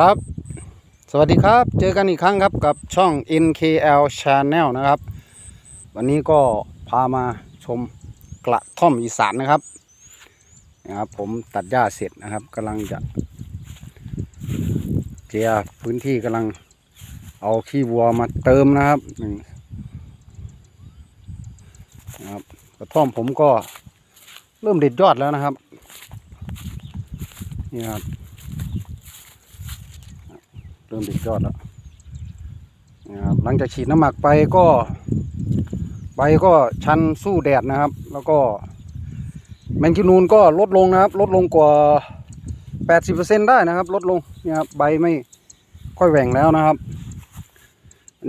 ครับ สวัสดีครับ เจอกันอีกครั้งครับกับช่อง NKL Channel นะครับ วันนี้ก็พามาชมกระท่อมอีสานนะครับนะครับ ผมตัดหญ้าเสร็จนะครับกำลังจะเจียพื้นที่กำลังเอาขี้วัวมาเติมนะครับนี่นะครับกระท่อมผมก็เริ่มเด็ดยอดแล้วนะครับนี่ครับ ริ่มติดยอดแล้วนะครับหลังจากฉีดน้ำหมักไปก็ใบก็ชันสู้แดดนะครับ แล้วก็แมงกินูนก็ลดลงนะครับ ลดลงกว่า 80%ได้นะครับ ลดลงเนี่ยครับใบไม่ค่อยแหว่งแล้วนะครับ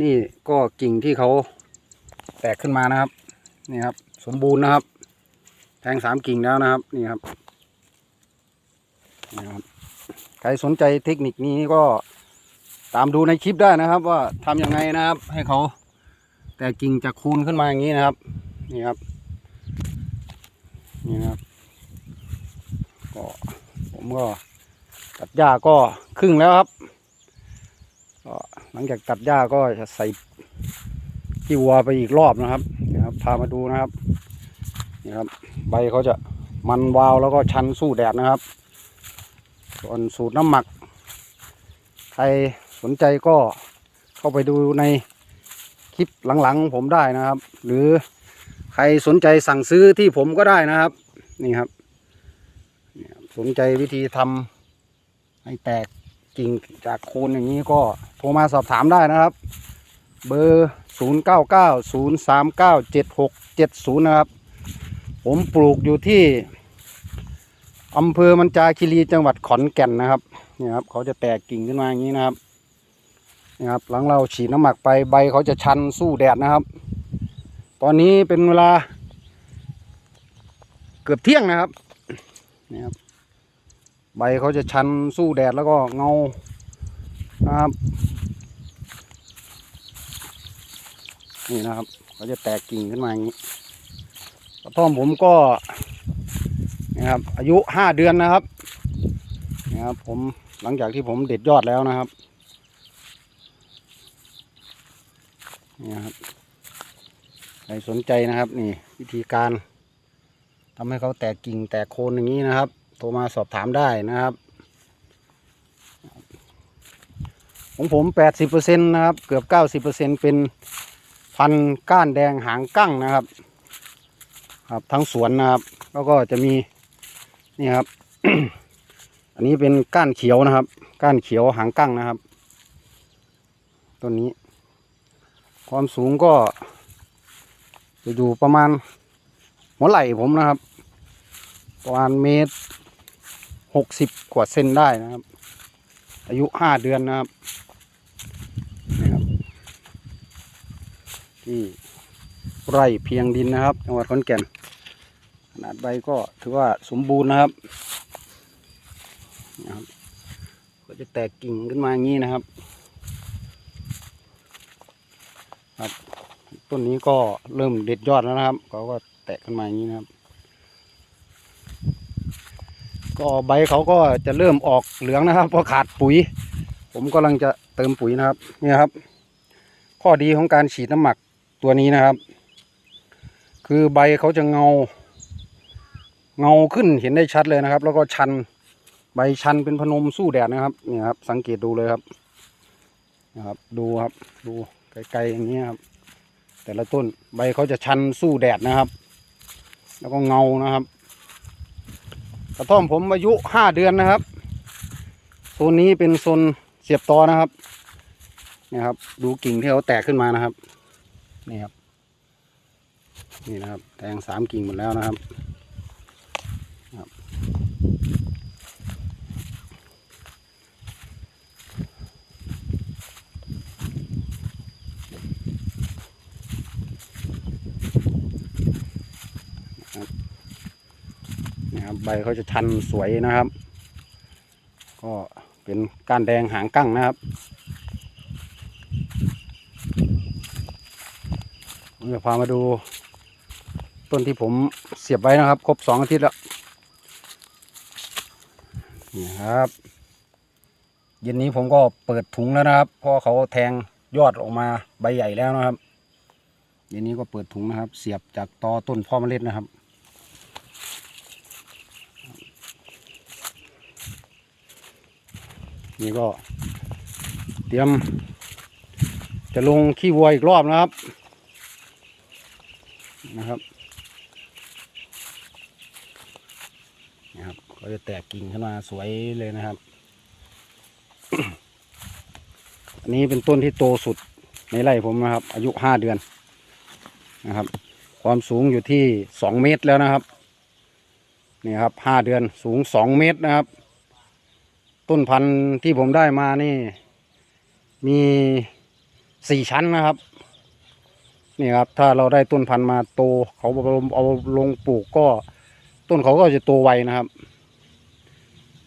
นี่ก็กิ่งที่เขาแตกขึ้นมานะครับนี่ครับ สมบูรณ์นะครับ แทงสามกิ่งแล้วนะครับนี่ครับนี่ครับใครสนใจเทคนิคนี้ก็ ตามดูในคลิปได้นะครับ ว่าทำยังไงนะครับ ให้เขาแต่กิ่งจะคูณขึ้นมาอย่างนี้นะครับ นี่ครับ นี่นะครับ ก็ผมก็ตัดหญ้าก็ครึ่งแล้วครับก็หลังจากตัดหญ้าก็จะใส่ขี้วัวไปอีกรอบนะครับนี่ครับ พามาดูนะครับนี่ครับ ใบเขาจะมันวาวแล้วก็ชันสู้แดดนะครับส่วนสูตรน้ำหมักใคร สนใจก็เข้าไปดูในคลิปหลังๆของผมได้นะครับ หรือใครสนใจสั่งซื้อที่ผมก็ได้นะครับ นี่ครับสนใจวิธีทำให้แตกกิ่งจากโคนอย่างนี้ก็โทรมาสอบถามได้นะครับ เบอร์ 0 9 9 0 3 9 7 6 7 0 นะครับ ผมปลูกอยู่ที่อำเภอมันจาคีรีจังหวัดขอนแก่นนะครับนี่ครับ เขาจะแตกกิ่งขึ้นมาอย่างนี้นะครับ นี่ครับ หลังเราฉีดน้ำหมักไปใบเขาจะชันสู้แดดนะครับ ตอนนี้เป็นเวลา เกือบเที่ยงนะครับนี่ครับใบเขาจะชันสู้แดดแล้วก็เงานะครับนี่นะครับเขาจะแตกกิ่งขึ้นมาอย่างนี้กระท่อมผมก็นะครับอายุห้าเดือนนะครับนะครับผมหลังจากที่ผมเด็ดยอดแล้วนะครับ นี่ครับใครสนใจนะครับ นี่ วิธีการทำให้เขาแตกกิ่งแตกโคนอย่างนี้นะครับ โทรมาสอบถามได้นะครับ ของผมแปดสิเปอร์เซ็นนะครับ เกือบเก้าสิเปอร์เซ็นเป็นพันก้านแดงหางกั้งนะครับ ครับทั้งสวนนะครับ แล้วก็จะมีนี่ครับ อันนี้เป็นก้านเขียวนะครับ ก้านเขียวหางกั้งนะครับ ต้นนี้ ความสูงก็ จะอยู่ประมาณ หัวไหล่ผมนะครับ ประมาณเมตรหกสิบกว่าเซนได้นะครับ อายุห้าเดือนนะครับนี่ครับ ที่ไร่เพียงดินนะครับจังหวัดขอนแก่น ขนาดใบก็ถือว่าสมบูรณ์นะครับนะครับ ก็จะแตกกิ่งขึ้นมาอย่างนี้นะครับ ครับ ต้นนี้ก็เริ่มเด็ดยอดแล้วนะครับเขาก็แตกขึ้นมาอย่างนี้นะครับ ก็ใบเขาก็จะเริ่มออกเหลืองนะครับเพราะขาดปุ๋ย ผมกำลังจะเติมปุ๋ยนะครับนี่ครับ ข้อดีของการฉีดน้ำหมักตัวนี้นะครับ คือใบเขาจะเงา เงาขึ้นเห็นได้ชัดเลยนะครับ แล้วก็ชันใบชันเป็นพนมสู้แดดนะครับนี่ครับ สังเกตดูเลยครับนะครับ ดูครับดู ไกลๆอย่างนี้ครับ แต่ละต้นใบเขาจะชันสู้แดดนะครับ แล้วก็เงานะครับ กระท่อมผมอายุห้าเดือนนะครับโซนนี้เป็นโซนเสียบตอนะครับนี่ครับ ดูกิ่งที่เขาแตกขึ้นมานะครับนี่ครับนี่นะครับ แทงสามกิ่งหมดแล้วนะครับ นะครับ ใบเขาจะชันสวยนะครับ ก็เป็นก้านแดงหางกั้งนะครับผมจะพามาดู ต้นที่ผมเสียบไว้นะครับ ครบสองอาทิตย์แล้วนี่ครับเย็นนี้ผมก็เปิดถุงแล้วนะครับเพราะเขาแทงยอดออกมาใบใหญ่แล้วนะครับเย็นนี้ก็เปิดถุงนะครับ เสียบจากตอต้นพ่อเมล็ดนะครับ นี่ก็ เตรียม จะลงขี้วัวอีกรอบนะครับ นะครับนะครับก็จะแตกกิ่งขึ้นมาสวยเลยนะครับอันนี้เป็นต้นที่โตสุดในไร่ผมนะครับ อายุห้าเดือนนะครับ ความสูงอยู่ที่สองเมตรแล้วนะครับนี่ครับห้าเดือนสูงสองเมตรนะครับ ต้นพันธุ์ที่ผมได้มานี่ มีสี่ชั้นนะครับนี่ครับ ถ้าเราได้ต้นพันธุ์มาโตเขาเอาลงปลูกก็ ต้นเขาก็จะโตไวนะครับ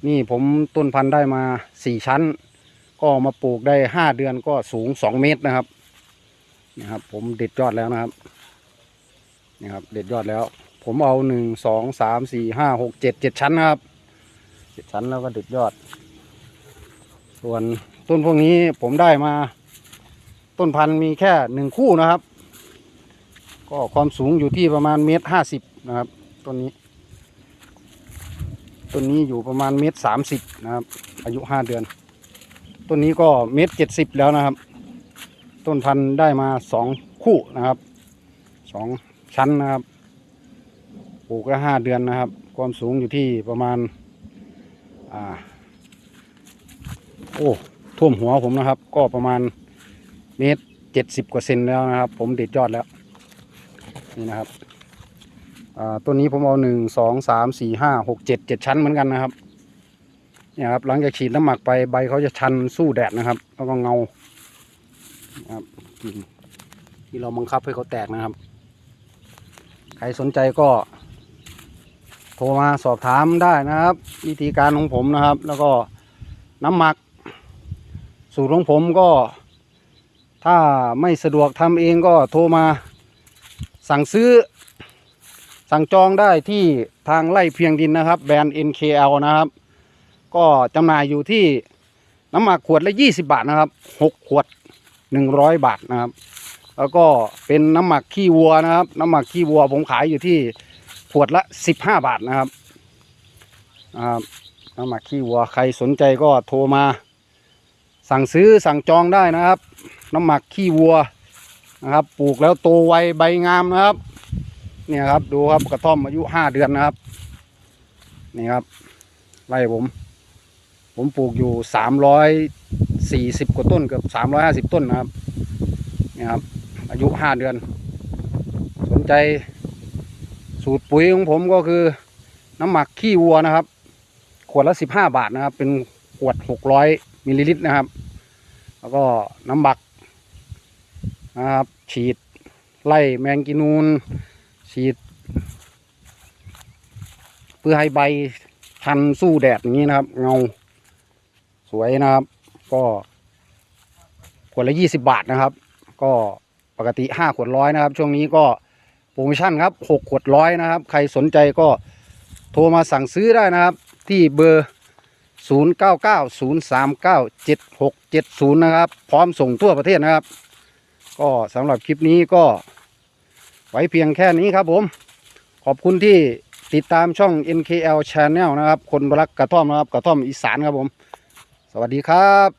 นี่ผมต้นพันธุ์ได้มาสี่ชั้น ก็มาปลูกได้ห้าเดือนก็สูงสองเมตรนะครับนี่ครับ ผมเด็ดยอดแล้วนะครับนี่ครับ เด็ดยอดแล้ว ผมเอาหนึ่งสองสามสี่ห้าหกเจ็ดเจ็ดชั้นนะครับเจ็ดชั้นแล้วก็เด็ดยอด ส่วนต้นพวกนี้ผมได้มา ต้นพันธุ์มีแค่หนึ่งคู่นะครับ ก็ความสูงอยู่ที่ประมาณเมตรห้าสิบนะครับต้นนี้ต้นนี้อยู่ประมาณเมตรสามสิบนะครับ อายุห้าเดือนต้นนี้ก็เมตรเจ็ดสิบแล้วนะครับ ต้นพันธุ์ได้มาสองคู่นะครับสองชั้นนะครับปลูกละห้าเดือนนะครับ ความสูงอยู่ที่ประมาณอ่า โอ้ท่วมหัวผมนะครับ ก็ประมาณเมตรเจ็ดสิบกว่าเซนแล้วนะครับ ผมเด็ดยอดแล้ว นี่นะครับต้นนี้ผมเอาหนึ่งสองสามสี่ห้าหกเจ็ดเจ็ดชั้นเหมือนกันนะครับเนี่ยครับหลังจากฉีดน้ำหมักไปใบเขาจะชันสู้แดดนะครับ แล้วก็เงาครับกิ่งที่เราบังคับให้เขาแตกนะครับ ใครสนใจก็ โทรมาสอบถามได้นะครับ วิธีการของผมนะครับ แล้วก็น้ำหมัก สูตรของผมก็ถ้าไม่สะดวกทำเองก็โทรมา สั่งซื้อ สั่งจองได้ที่ทางไล่เพียงดินนะครับ แบรนด์ NKL นะครับ ก็จำหน่ายอยู่ที่น้ำหมักขวดละ 20 บาทนะครับ 6 ขวด 100 บาทนะครับ แล้วก็เป็นน้ำหมักขี้วัวนะครับ น้ำหมักขี้วัวผมขายอยู่ที่ขวดละ 15 บาทนะครับนะครับน้ำหมักขี้วัวใครสนใจก็โทรมา สั่งซื้อสั่งจองได้นะครับ น้ำหมักขี้วัวนะครับ ปลูกแล้วโตไวใบงามนะครับ เนี่ยครับดูครับกระท่อมอายุห้าเดือนนะครับ นี่ครับไร่ผม ผมปลูกอยู่สามร้อยสี่สิบกว่าต้นเกือบสามร้อยห้าสิบต้นนะครับนี่ครับ อายุห้าเดือน สนใจสูตรปุ๋ยของผมก็คือน้ำหมักขี้วัวนะครับ ขวดละสิบห้าบาทนะครับ เป็น ขวดหกร้อยมิลลิลิตรนะครับ แล้วก็น้ำบักนะครับ ฉีดไล่แมงกินูน ฉีด เพื่อให้ใบชันสู้แดดอย่างนี้นะครับ เงาสวยนะครับ ก็ขวดละยี่สิบาทนะครับ ก็ปกติห้าขวดร้อยนะครับ ช่วงนี้ก็โปรโมชั่นครับหกขวดร้อยนะครับ ใครสนใจก็โทรมาสั่งซื้อได้นะครับ ที่เบอร์ 0 9 9 0 3 9 7 6 7 0 นะครับ พร้อมส่งทั่วประเทศนะครับ ก็สำหรับคลิปนี้ก็ไว้เพียงแค่นี้ครับผม ขอบคุณที่ติดตามช่อง NKL Channel นะครับ คนรักกระท่อมนะครับ กระท่อมอีสานครับผม สวัสดีครับ